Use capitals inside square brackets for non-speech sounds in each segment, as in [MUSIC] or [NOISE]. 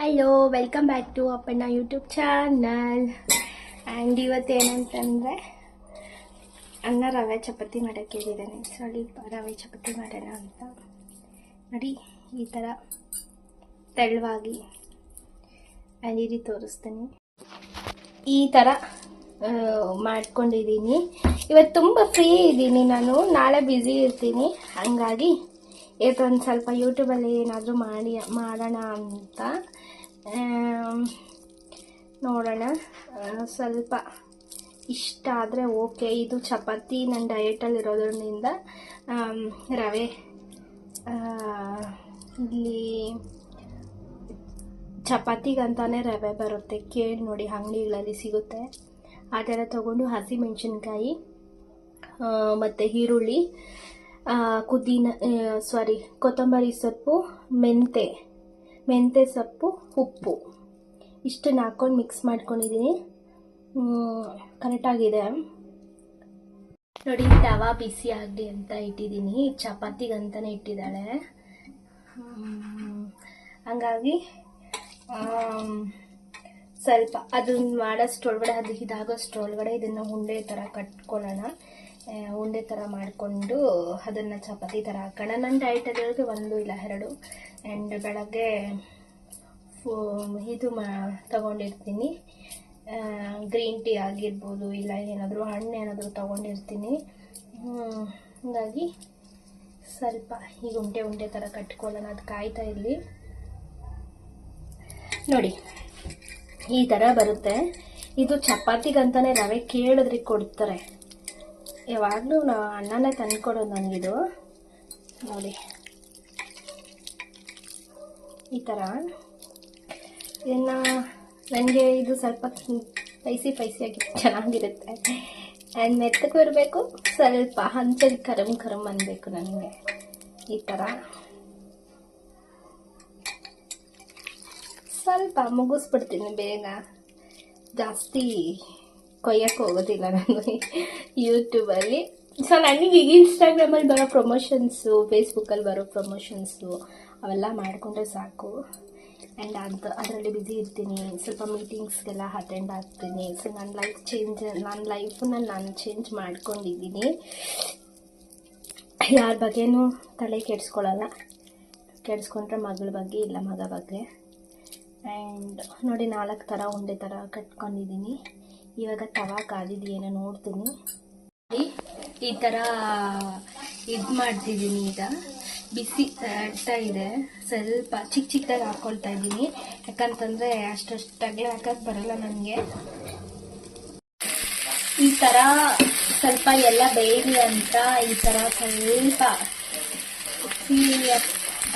Hello welcome back to Appanna YouTube channel and ಇವತ್ತು ಏನಂತಂದರೆ ಅನ್ನ ರವೆ ಚಪಾತಿ ಮಾಡೋಕ್ಕೆ ಹೇಳಿದ್ದಾನೆ. ಸ್ವಲ್ಪ ರವೆ ಚಪಾತಿ ಮಾಡೋಣ ಅಂತ. ನೋಡಿ, ಈ ಥರ ತೆಳುವಾಗಿ ಅಲ್ಲಿ ತೋರಿಸ್ತೀನಿ. ಈ ಥರ ಮಾಡ್ಕೊಂಡಿದ್ದೀನಿ. ಇವತ್ತು ತುಂಬ ಫ್ರೀ ಇದ್ದೀನಿ ನಾನು. ನಾಳೆ ಬ್ಯುಸಿ ಇರ್ತೀನಿ. ಹಾಗಾಗಿ ಇವತ್ತೊಂದು ಸ್ವಲ್ಪ ಯೂಟ್ಯೂಬಲ್ಲಿ ಏನಾದರೂ ಮಾಡಿ, ಮಾಡೋಣ ಅಂತ. ನೋಡೋಣ. ಸ್ವಲ್ಪ ಇಷ್ಟ ಆದರೆ ಓಕೆ. ಇದು ಚಪಾತಿ ನನ್ನ ಡಯೆಟಲ್ಲಿ ಇರೋದ್ರಿಂದ ರವೆ ಇಲ್ಲಿ ಚಪಾತಿಗಂತಾನೆ ರವೆ ಬರುತ್ತೆ. ಕೇಳಿ ನೋಡಿ, ಅಂಗಡಿಗಳಲ್ಲಿ ಸಿಗುತ್ತೆ. ಆ ಥರ ತೊಗೊಂಡು ಹಸಿಮೆಣಸಿನ್ಕಾಯಿ ಮತ್ತು ಈರುಳ್ಳಿ ಕುದಿನ ಸಾರಿ ಕೊತ್ತಂಬರಿ ಸೊಪ್ಪು, ಮೆಂತೆ. ಮೆಂತೆ ಸೊಪ್ಪು ಉಪ್ಪು. ಇಷ್ಟನ್ನು ಹಾಕ್ಕೊಂಡು ಮಿಕ್ಸ್ ಮಾಡ್ಕೊಂಡಿದ್ದೀನಿ ಕರೆಕ್ಟಾಗಿದೆ ನೋಡಿ ತವಾ ಬಿಸಿ ಆಗಲಿ ಅಂತ ಇಟ್ಟಿದ್ದೀನಿ ಚಪಾತಿಗಂತಾನೆ ಇಟ್ಟಿದ್ದಾಳೆ. ಹ್ಮ್, ಹಂಗಾಗಿ ಸ್ವಲ್ಪ ಅದನ್ನ ಮಾಡೋಷ್ಟರೊಳಗಡೆ ಅದು ಇದಾಗೋಷ್ಟರೊಳಗಡೆ ಇದನ್ನು ಉಂಡೆ ಥರ ಕಟ್ಕೊಳ್ಳೋಣ. ಉಂಡೆ ಥರ ಮಾಡಿಕೊಂಡು ಅದನ್ನು ಚಪಾತಿ ಥರ ಹಾಕೋಣ. ನನ್ನ ಡಯಟಲ್ಲಿರೋದು ಒಂದು ಇಲ್ಲ ಎರಡು. ಆ್ಯಂಡ್ ಬೆಳಗ್ಗೆ ಫೋ, ಇದು ಮಾ, ತಗೊಂಡಿರ್ತೀನಿ. ಗ್ರೀನ್ ಟೀ ಆಗಿರ್ಬೋದು, ಇಲ್ಲ ಏನಾದರೂ ಹಣ್ಣು ಏನಾದರೂ ತಗೊಂಡಿರ್ತೀನಿ. ಹಾಗಾಗಿ ಸ್ವಲ್ಪ ಈಗ ಉಂಡೆ ಉಂಡೆ ಥರ ಕಟ್ಕೊಳ್ಳೋಣ. ಅದು ಕಾಯ್ತಾ ಇರಲಿ. ನೋಡಿ, ಈ ಥರ ಬರುತ್ತೆ. ಇದು ಚಪಾತಿಗಂತಾನೆ ರವೆ ಕೇಳಿದ್ರೆ ಕೊಡ್ತಾರೆ. ಯಾವಾಗಲೂ ನಾ ಅಣ್ಣನೇ ತಂದ್ಕೊಡೋದು ನನಗಿದು. ನೋಡಿ. ಈ ಥರ. ಇನ್ನು ನನಗೆ ಇದು ಸ್ವಲ್ಪ ಸ್ಪೈಸಿ ಸ್ಪೈಸಿಯಾಗಿ ಚೆನ್ನಾಗಿರುತ್ತೆ. ಆ್ಯಂಡ್ ಮೆತ್ತಕ್ಕೆ ಬರಬೇಕು ಸ್ವಲ್ಪ ಹಂಚಲ್ಲಿ ಕರಮ್ ಕರಮ್ ಅನ್ನಬೇಕು ನನಗೆ. ಈ ಥರ. ಸ್ವಲ್ಪ ಮುಗಿಸ್ಬಿಡ್ತೀನಿ ಬೇಗ. ಜಾಸ್ತಿ ಕೊಯ್ಯಕ್ಕೆ ಹೋಗೋದಿಲ್ಲ ನಾನು [LAUGHS] ಯೂಟ್ಯೂಬಲ್ಲಿ ಸೊ ನನಗೆ ಈಗ ಇನ್ಸ್ಟಾಗ್ರಾಮಲ್ಲಿ ಬರೋ ಪ್ರಮೋಷನ್ಸು ಫೇಸ್ಬುಕ್ಕಲ್ಲಿ ಬರೋ ಪ್ರಮೋಷನ್ಸು ಅವೆಲ್ಲ ಮಾಡಿಕೊಂಡ್ರೆ ಸಾಕು. ಆ್ಯಂಡ್ ಅದು, ಅದರಲ್ಲಿ ಬ್ಯುಸಿ ಇರ್ತೀನಿ. ಸ್ವಲ್ಪ ಮೀಟಿಂಗ್ಸ್ಗೆಲ್ಲ ಅಟೆಂಡ್ ಆಗ್ತೀನಿ. ಸೊ ನನ್ನ ಲೈಫ್ ಚೇಂಜ್ ನನ್ನ ಲೈಫನ್ನ ನಾನು ಚೇಂಜ್ ಮಾಡ್ಕೊಂಡಿದ್ದೀನಿ. ಯಾರ ಬಗ್ಗೆನೂ ತಲೆ ಕೆಡಿಸ್ಕೊಳ್ಳಲ್ಲ ಕೆಡಿಸ್ಕೊಂಡ್ರೆ ಮಗಳ ಬಗ್ಗೆ ಇಲ್ಲ ಮಗ ಬಗ್ಗೆ. ಆ್ಯಂಡ್ ನೋಡಿ ನಾಲ್ಕು ಥರ ಉಂಡೆ ಥರ ಕಟ್ಕೊಂಡಿದ್ದೀನಿ. ಇವಾಗ ತವಾ ಕಾದಿದೆಯೇನೋ ನೋಡ್ತೀನಿ. ಈ- ಥರ ಇದು ಮಾಡ್ತಿದ್ದೀನಿ ಈಗ. ಬಿಸಿ ಆಡ್ತಾ ಇದೆ. ಸ್ವಲ್ಪ ಚಿಕ್ಕ ಚಿಕ್ಕದಾಗಿ ಹಾಕ್ಕೊಳ್ತಾ ಇದ್ದೀನಿ. ಯಾಕಂತಂದರೆ ಅಷ್ಟಷ್ಟಾಗಲೇ ಹಾಕಕ್ಕೆ ಬರಲ್ಲ ನನಗೆ ಈ ಥರ ಸ್ವಲ್ಪ ಎಲ್ಲ ಬೇಯಲಿ ಅಂತ ಈ ಥರ ಸ್ವಲ್ಪ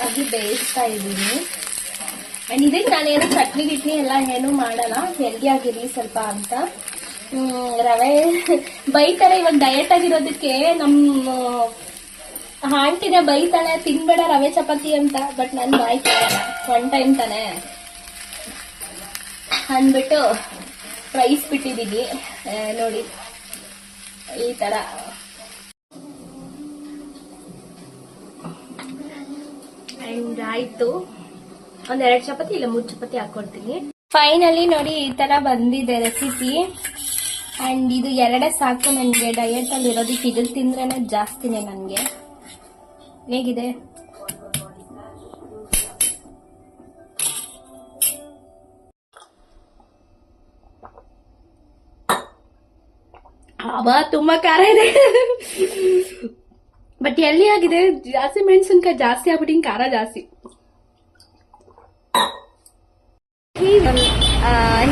ಆಗಿ ಬೇಯಿಸ್ತಾ ಇದ್ದೀನಿ. ಆ್ಯಂಡ್ ಇದಕ್ಕೆ ನಾನೇನು ಚಟ್ನಿ ಗಿಟ್ನಿ ಎಲ್ಲ ಏನು ಮಾಡಲ್ಲ ಹೆಲ್ದಿ ಆಗಿರಲಿ ಸ್ವಲ್ಪ ಅಂತ. ರವೆ ಬೈತಾರೆ, ಇವಾಗ ಡಯಟ್ ಆಗಿರೋದಕ್ಕೆ ನಮ್ಮ ಆಂಟಿನ ಬೈತಾಳೆ, ತಿನ್ಬೇಡ ರವೆ ಚಪಾತಿ ಅಂತ ಬಟ್ ನಾನು ಬಾಯ್ತಾಳಲ್ಲ ಒನ್ ಟೈಮ್ ತಾನೆ. ಅಂದ್ಬಿಟ್ಟು ಪ್ರೈಸ್ ಬಿಟ್ಟಿದ್ದೀನಿ ನೋಡಿ, ಈ ಥರ ಆ್ಯಂಡ್ ಆಯಿತು. ಒಂದ್ ಎರಡ್ ಚಪಾತಿ ಇಲ್ಲ ಮೂರ್ ಚಪಾತಿ ಹಾಕೊಳ್ತೀನಿ ಫೈನಲಿ ನೋಡಿ ಈ ತರ ಬಂದಿದೆ ರೆಸಿಪಿ ಅಂಡ್ ಇದು ಎರಡೇ ಸಾಕು ನನಗೆ ಡಯಟ್ ಅಲ್ಲಿ ಇರೋದಕ್ಕೆ ಇದು ತಿಂದ್ರೇನೆ ಜಾಸ್ತಿನೇ ನನಗೆ. ಹೇಗಿದೆ? ಅವಾ ತುಂಬಾ ಖಾರ ಇದೆ. ಬಟ್ ಎಲ್ಲಿ ಆಗಿದೆ? ಜಾಸ್ತಿ ಮೆಣಸಿನ್ಕಾಯಿ ಜಾಸ್ತಿ ಆಗ್ಬಿಟ್ಟು ಖಾರ ಜಾಸ್ತಿ.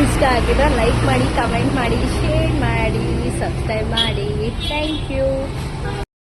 ಇಷ್ಟ ಆಗಿದ್ರೆ ಲೈಕ್ ಮಾಡಿ ಕಮೆಂಟ್ ಮಾಡಿ ಶೇರ್ ಮಾಡಿ ಸಬ್ಸ್ಕ್ರೈಬ್ ಮಾಡಿ. Thank you